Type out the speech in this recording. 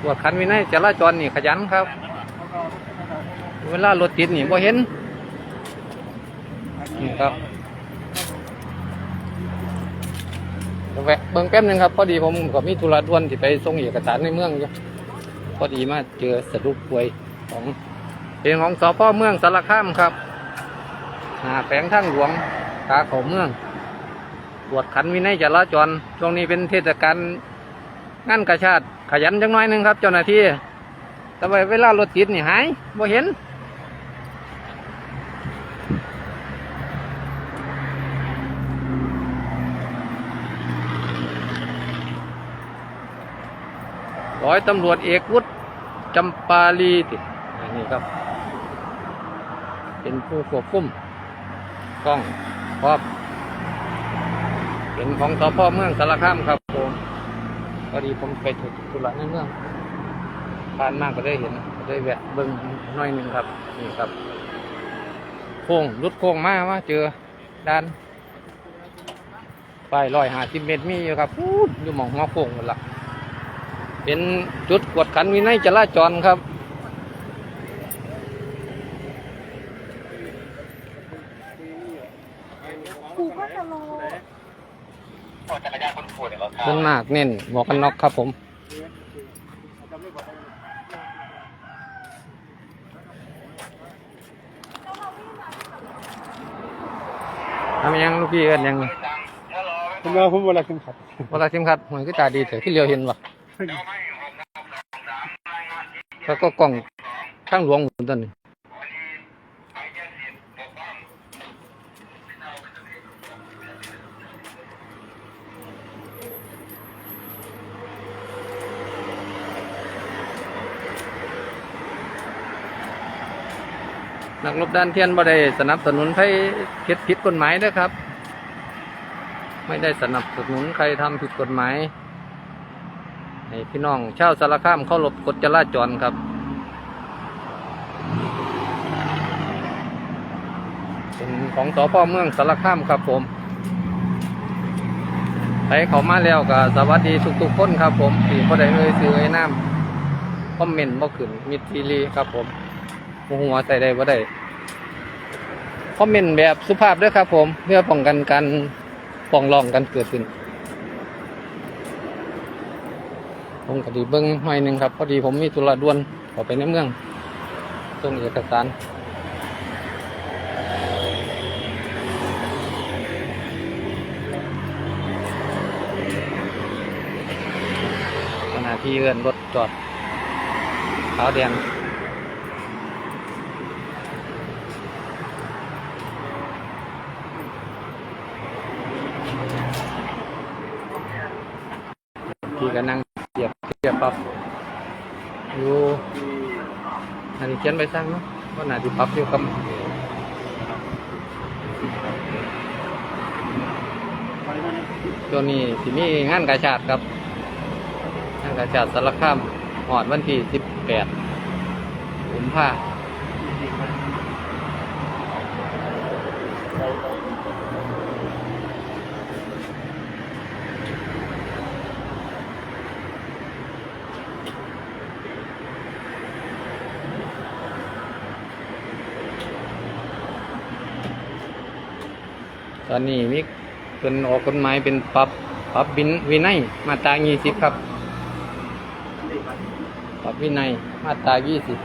ตรวจคันวินัยจราจรนี่ขยันครับ เวลารถติดนี่บ่เห็นนี่ครับแวะเบิ่งแป๊บนึงครับ พอดีผมก็มีธุระด่วนที่ไปส่งเอกสารในเมืองอยู่พอดีมาเจอสรุปป่วยของเป็นของสพเมืองสารคามครับหาแฝงทางหลวงขาเขาเมืองตรวจขันวินัยจราจรช่วงนี้เป็นเทศกาลงานกระชาติ ขยันจังน้อยนึงครับ เจ้าหน้าที่แต่ว่าเวลารถติดนี่หายบ่เห็นร้อยตำรวจเอกวุฒิจำปาลีติอันนี้ครับ เป็นผู้ควบคุมกล้องพร้อมเป็นของสพเมืองสารคามครับผม พอดีผมไปถูกธุระในเมืองผ่านมากก็ได้เห็นก็ได้แวะเบิ้งหน้อยหนึ่งครับ นี่ครับ โค้งรุดโค้งมาว่าเจอด้านป้ายร้อยหาสิบเมตรมีอยู่ครับพูดอยู่หมองหัวโค้งหมดละเป็นจุดกวดขันวินัยจราจรครับครูก็จะรอ ส่วนมากเน้นหมวกกันน็อกครับผม ทำยังลูกพี่เอินยังผมว่าผมว่าอะไรขึ้นขับเวลาซิมคัดหวยก็ตาดีเถอะที่เรียวเห็นวะแล้วก็กล่องข้างหลวงหมุนต้นนี่ นักรบด้านเทียนบ่ได้สนับสนุนให้เฮ็ดผิดกฎหมายนะครับ ไม่ได้สนับสนุนใครทำผิดกฎหมายให้พี่น้องชาวสารคามเข้ารบกฎจราจรครับ เป็นของสพเมืองสารคามครับผมไปเขามาแล้วก็สวัสดีทุกๆคนครับผมที่พอได้เอ่ยซื้อไอ้น้ำคอมเมนต์บ่ขึ้นมิดซีรีครับผม บ่หัวใส่ได้บ่ได้คอมเมนต์แบบสุภาพด้วยครับ ผมเพื่อป้องกันการฟ้องร้องกันเกิดขึ้น ผมก็ดีเบิ้งหน่อยหนึ่งครับ พอดีผมมีธุระด่วนขอไปในเมืองส่งเอกสารขณะที่เอื้อนรถจอดขาวแดง พี่ก็นั่งเทียบเทียบปรับอยู่อันนี้เขียนไปสร้างเนาะว่าน่าจะปรับอยู่กับตัวนี้ที่มีงานกาชาดครับงานกาชาดสารคามหอดวันที่สิบแปดกุมภา ตอนนี้มีเป็นออกกฎหมายเป็นปรับปรับบินวินัยมาตรายี่สิบครับ ปรับวินัยมาตรายี่สิบ